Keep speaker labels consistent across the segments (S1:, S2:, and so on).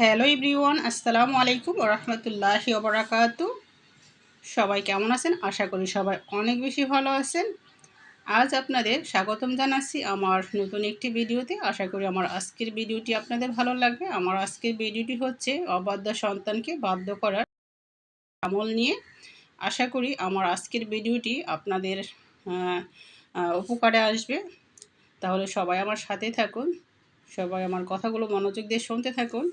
S1: Hello everyone, আসসালামু আলাইকুম ওরহমতুল্লাহি ওবরাকাতু। সবাই কেমন আছেন? আশা করি সবাই অনেক বেশি ভালো আছেন। আজ আপনাদের স্বাগতম জানাচ্ছি আমার নতুন একটি ভিডিওতে। আশা করি আমার আজকের ভিডিওটি আপনাদের ভালো লাগবে। আমার আজকের ভিডিওটি হচ্ছে অবাধ্য সন্তানকে বাধ্য করার আমল নিয়ে। আশা করি আমার আজকের ভিডিওটি আপনাদের উপকারে আসবে। তাহলে সবাই আমার সাথে থাকুন। সবাই আমার কথাগুলো মনোযোগ দিয়ে শুনতে থাকুন।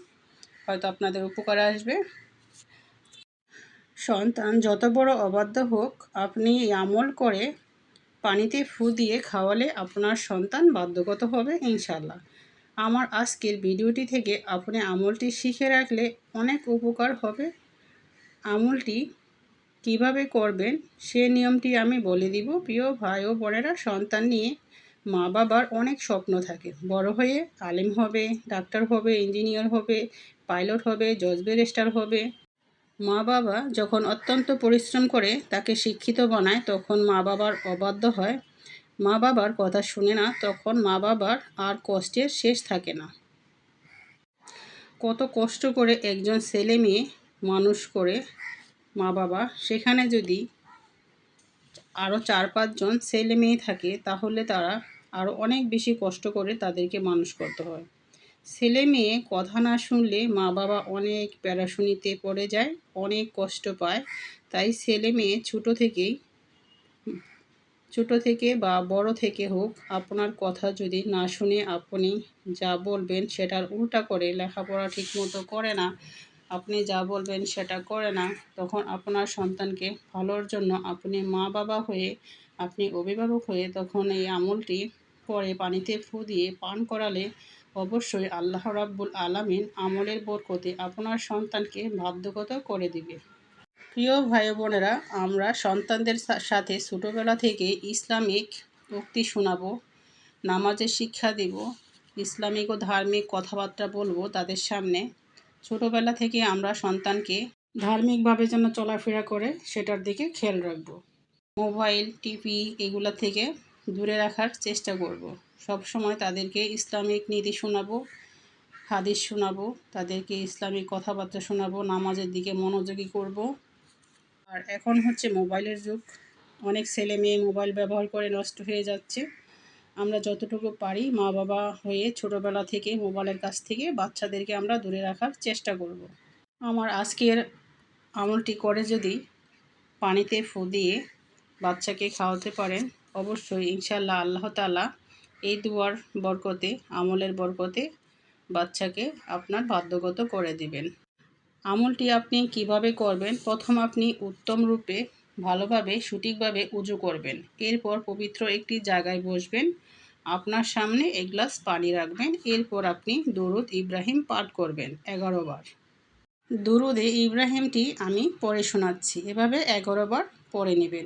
S1: হয়তো আপনাদের উপকারে আসবে। সন্তান, যত বড় অবাধ্য হোক, আপনি আমল করে পানিতে ফু দিয়ে খাওয়ালে আপনার সন্তান বাধ্যগত হবে ইনশাল্লাহ আমার আজকের ভিডিওটি থেকে আপনি আমলটি শিখে রাখলে অনেক উপকার হবে। আমলটি কীভাবে করবেন সে নিয়মটি আমি বলে দিব। প্রিয় ভাই ও বোনেরা, সন্তান নিয়ে মা বাবার অনেক স্বপ্ন থাকে। বড় হয়ে আলিম হবে, ডাক্তার হবে, ইঞ্জিনিয়ার হবে পাইলট হবে, জজ ব্যারিস্টার হবে। মা বাবা যখন অত্যন্ত পরিশ্রম করে তাকে শিক্ষিত বানায়, তখন মা বাবার অবাধ্য হয়। মা বাবার কথা শুনে না, তখন মা বাবার আর কষ্টের শেষ থাকে না। কত কষ্ট করে একজন ছেলে মেয়ে মানুষ করে মা বাবা। সেখানে যদি আরও চার পাঁচজন ছেলে মেয়ে থাকে, তাহলে তারা আরও অনেক বেশি কষ্ট করে তাদেরকে মানুষ করতে হয়। ছেলে মেয়ে কথা না শুনলে মা বাবা অনেক প্যারাশুনিতে পড়ে যায়, অনেক কষ্ট পায়। তাই ছেলে মেয়ে ছোটো থেকেই, ছোটো থেকে বা বড় থেকে হোক, আপনার কথা যদি না শুনে আপনি যা বলবেন সেটার উল্টা করে লেখাপড়া ঠিকমতো করে না, আপনি যা বলবেন সেটা করে না, তখন আপনার সন্তানকে ভালোর জন্য আপনি মা বাবা হয়ে, আপনি অভিভাবক হয়ে তখন এই আমলটি পরে পানিতে ফু দিয়ে পান করালে অবশ্যই আল্লাহ রাব্বুল আলামিন আমলের বরকতে আপনার সন্তানকে বাধ্যগত করে দিবে। প্রিয় ভাই বোনেরা, আমরা সন্তানদের সাথে ছোটোবেলা থেকে ইসলামিক উক্তি শোনাব, নামাজের শিক্ষা দিব, ইসলামিক ও ধার্মিক কথাবার্তা বলব তাদের সামনে। ছোটোবেলা থেকে আমরা সন্তানকে ধার্মিকভাবে যেন চলাফেরা করে, সেটার দিকে খেয়াল রাখব। মোবাইল, টিভি এগুলো থেকে দূরে রাখার চেষ্টা করব। সব সময় তাদেরকে ইসলামিক নীতি শোনাবো, হাদিস শোনাবো, তাদেরকে ইসলামিক কথাবার্তা শোনাবো, নামাজের দিকে মনোযোগী করব। আর এখন হচ্ছে মোবাইলের যুগ অনেক ছেলে মেয়ে মোবাইল ব্যবহার করে নষ্ট হয়ে যাচ্ছে আমরা যতটুকু পারি মা বাবা হয়ে ছোটোবেলা থেকে মোবাইলের কাছ থেকে বাচ্চাদেরকে আমরা দূরে রাখার চেষ্টা করব। আমার আজকের আমলটি করে যদি পানিতে ফু দিয়ে বাচ্চাকে খাওয়াতে পারেন, অবশ্যই ইনশাল্লাহ আল্লাহ তালা এই দুয়ার বরকতে, আমলের বরকতে বাচ্চাকে আপনার বাধ্যগত করে দিবেন। আমলটি আপনি কীভাবে করবেন? প্রথম আপনি উত্তম রূপে ভালোভাবে, সঠিকভাবে উজু করবেন। এরপর পবিত্র একটি জায়গায় বসবেন। আপনার সামনে এক গ্লাস পানি রাখবেন। এরপর আপনি দরুদ ইব্রাহিম পাঠ করবেন এগারো বার। দরুদে ইব্রাহিমটি আমি পড়ে শোনাচ্ছি। এভাবে এগারো বার পড়ে নেবেন।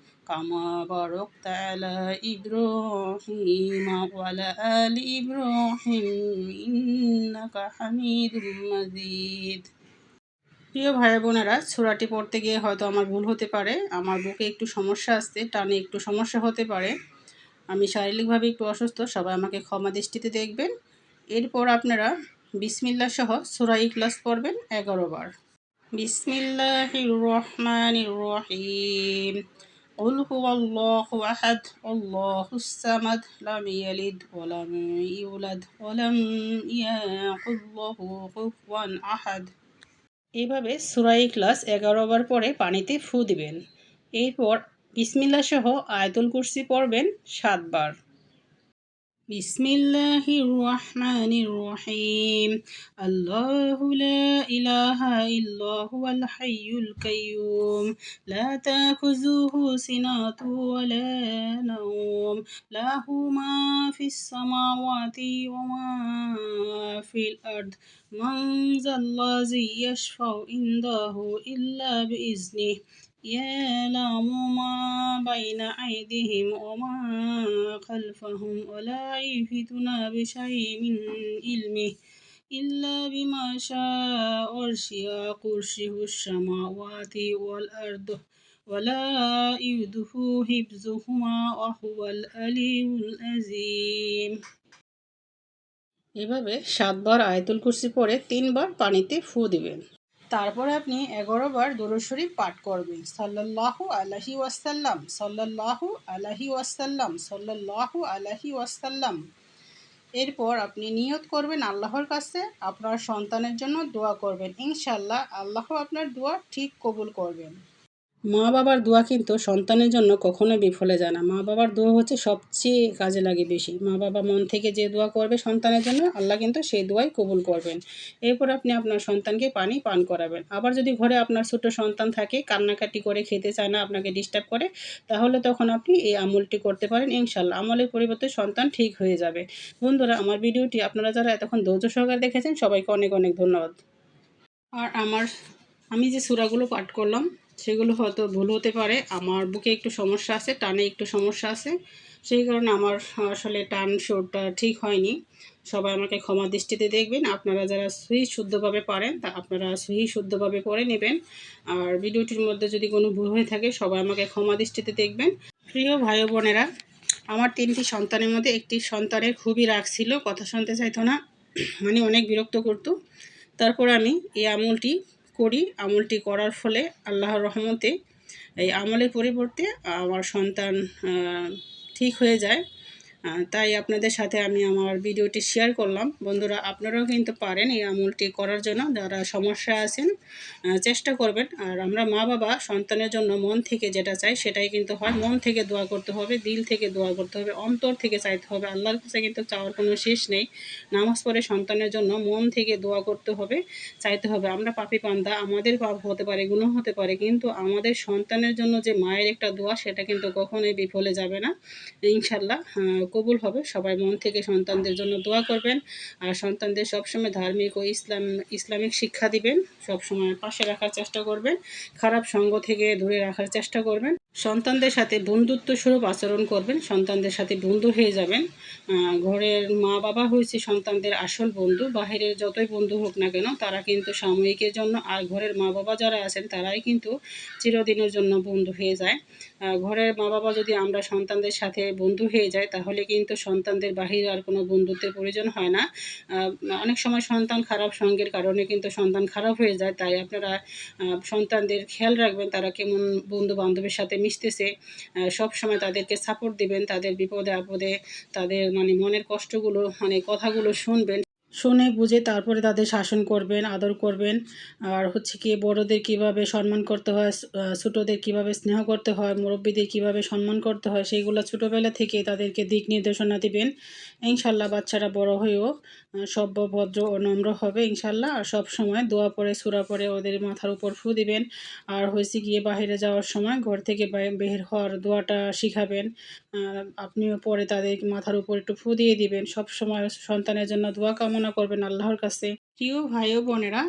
S1: كما باركت على إبراهيم وعلى آل إبراهيم إنك حميد مجيد প্রিয় ভাই বোনেরা ছোড়াটি পড়তে গিয়ে হয়তো আমার ভুল হতে পারে আমার বুকে একটু সমস্যা আসছে টানে একটু সমস্যা হতে পারে আমি শারীরিকভাবে একটু অসুস্থ সবাই আমাকে ক্ষমা দৃষ্টিতে দেখবেন এরপর আপনারা বিসমিল্লা সহ সুরাই ক্লাস পড়বেন এগারো বার বিসমিল্লাহ রহমান রহিম قل هو الله أحد الله الصمد لم يلد ولم يولد ولم يكن له كفوا أحد এইভাবে সুরাই ক্লাস এগারো বার পরে পানিতে ফু দিবেন এরপর বিসমিল্লা সহ আয়তুল কুরসি পড়বেন সাতবার بسم الله الرحمن الرحيم. الله لا إله إلا هو الحي القيوم. لا تأخذه سنة ولا نوم. له ما في السماوات وما في الأرض. من ذا الذي يشفع عنده إلا بإذنه. يعلم ما بين أيديهم وما خلفهم ولا يحيطون بشيء من علمه إلا بما شاء وسع كرسيه السماوات والأرض ولا يؤده حفظهما وهو العلي العظيم এভাবে সাতবার আয়তুল কুরসি পরে তিনবার পানিতে ফু দিবেন তারপরে আপনি এগারো বার দোরশরী পাঠ করবেন। সাল্লাল্লাহু আলাহি ওয়াসাল্লাম, সাল্লাল্লাহু আলাহি ওয়াসাল্লাম, সাল্লাল্লাহু আলাহি ওয়াসাল্লাম। এরপর আপনি নিয়ত করবেন আল্লাহর কাছে, আপনার সন্তানের জন্য দোয়া করবেন। ইনশাল্লাহ আল্লাহ আপনার দোয়া ঠিক কবুল করবেন। মা বাবার দোয়া কিন্তু সন্তানের জন্য কখনো বিফলে যায় না। মা বাবার দোয়া হচ্ছে সবচেয়ে কাজে লাগে বেশি। মা বাবা মন থেকে যে দোয়া করবে সন্তানের জন্য, আল্লাহ কিন্তু সেই দোয়াই কবুল করবেন। এরপর আপনি আপনার সন্তানকে পানি পান করাবেন। আবার যদি ঘরে আপনার ছোট সন্তান থাকে, কান্নাকাটি করে খেতে চায় না, আপনাকে ডিস্টার্ব করে, তাহলে তখন আপনি এই আমলটি করতে পারেন ইনশাল্লাহ আমলের পরিবর্তে সন্তান ঠিক হয়ে যাবে। বন্ধুরা, আমার ভিডিওটি আপনারা যারা এতক্ষণ ধৈর্য সহকারে দেখেছেন, সবাইকে অনেক অনেক ধন্যবাদ। আর আমার, আমি যে সুরাগুলো পাঠ করলাম সেগুলো হয়তো ভুল হতে পারে। আমার বুকে একটু সমস্যা আছে, টানে একটু সমস্যা আছে। সেই কারণে আমার আসলে টান সুরটা ঠিক হয়নি। সবাই আমাকে ক্ষমা দৃষ্টিতে দেখবেন। আপনারা যারা সুই শুদ্ধভাবে পারেন, তা আপনারা সুই শুদ্ধভাবে পড়ে নেবেন। আর ভিডিওটির মধ্যে যদি কোনো ভুল হয়ে থাকে, সবাই আমাকে ক্ষমা দৃষ্টিতে দেখবেন। প্রিয় ভাই বোনেরা, আমার তিনটি সন্তানের মধ্যে একটি সন্তানের খুবই রাগ ছিল, কথা শুনতে চাইতো না। মানে অনেক বিরক্ত করতো। তারপর আমি এই আমলটি করি আমলটি করার ফলে আল্লাহর রহমতে এই আমলের পরিবর্তে আমার সন্তান ঠিক হয়ে যায়। তাই আপনাদের সাথে আমি আমার ভিডিওটি শেয়ার করলাম। বন্ধুরা, আপনারাও কিন্তু পারেন এই আমলটি করার জন্য। যারা সমস্যা আছেন চেষ্টা করবেন। আর আমরা মা বাবা, সন্তানের জন্য মন থেকে যেটা চাই, সেটাই কিন্তু হয়। মন থেকে দোয়া করতে হবে, দিল থেকে দোয়া করতে হবে, অন্তর থেকে চাইতে হবে। আল্লাহর কাছে কিন্তু চাওয়ার কোনো শেষ নেই। নামাজ পড়ে সন্তানের জন্য মন থেকে দোয়া করতে হবে, চাইতে হবে। আমরা পাপি পান্দা আমাদের পাপ হতে পারে গুণ হতে পারে, কিন্তু আমাদের সন্তানের জন্য যে মায়ের একটা দোয়া, সেটা কিন্তু কখনোই বিফলে যাবে না। ইনশাল্লাহ কবুল হবে। সবাই মন থেকে সন্তানদের জন্য দোয়া করবেন। আর সন্তানদের সবসময় ধার্মিক ও ইসলাম, ইসলামিক শিক্ষা দিবেন। সবসময় পাশে রাখার চেষ্টা করবেন। খারাপ সঙ্গ থেকে দূরে রাখার চেষ্টা করবেন। সন্তানদের সাথে বন্ধুত্ব স্বরূপ আচরণ করবেন। সন্তানদের সাথে বন্ধু হয়ে যাবেন। ঘরের মা বাবা হয়েছে সন্তানদের আসল বন্ধু। বাহিরের যতই বন্ধু হোক না কেন, তারা কিন্তু সাময়িকের জন্য আর ঘরের মা বাবা যারা আছেন, তারাই কিন্তু চিরদিনের জন্য বন্ধু হয়ে যায়। ঘরের মা বাবা যদি আমরা সন্তানদের সাথে বন্ধু হয়ে যায় তাহলে কিন্তু সন্তানদের বাহির আর কোনো বন্ধুত্বের প্রয়োজন হয় না। অনেক সময় সন্তান খারাপ সঙ্গের কারণে কিন্তু সন্তান খারাপ হয়ে যায়, তাই আপনারা সন্তানদের খেয়াল রাখবেন তারা কেমন বন্ধু বান্ধবের সাথে মিশতেছে। সব সময় তাদেরকে সাপোর্ট দিবেন, তাদের বিপদে আপদে তাদের মানে মনের কষ্টগুলো মানে কথাগুলো শুনবেন। শুনে বুঝে তারপরে তাদের শাসন করবেন, আদর করবেন। আর হচ্ছে কি, বড়দের কীভাবে সম্মান করতে হয় ছোটোদের কীভাবে স্নেহ করতে হয়, মুরব্বীদের কীভাবে সম্মান করতে হয়, সেইগুলো ছোটোবেলা থেকে তাদেরকে দিক নির্দেশনা দিবেন। ইনশাল্লাহ বাচ্চারা বড় হয়েও সভ্য, ভদ্র ও নম্র হবে ইনশাল্লাহ। আর সব সময় দোয়া পরে, সুরা পরে ওদের মাথার উপর ফু দিবেন। আর হয়েছে গিয়ে বাহিরে যাওয়ার সময় ঘর থেকে বের হওয়ার দোয়াটা শিখাবেন। আপনিও পরে তাদের মাথার উপর একটু ফু দিয়ে দিবেন। সব সময় সন্তানের জন্য দোয়া কামনা করবেন আল্লাহর কাছে। প্রিয় ভাই বোনেরা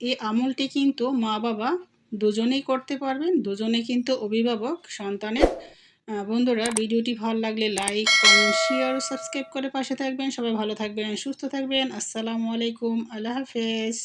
S1: এই আমলটি কিন্তু মা বাবা দুজনেই করতে পারবেন, দুজনে কিন্তু অভিভাবক সন্তানের। বন্ধুরা, ভিডিওটি ভালো লাগলে লাইক, কমেন্ট শেয়ার সাবস্ক্রাইব করে পাশে থাকবেন। সবাই ভালো থাকবেন, সুস্থ থাকবেন। আসসালামু আলাইকুম, আল্লাহ হাফেজ।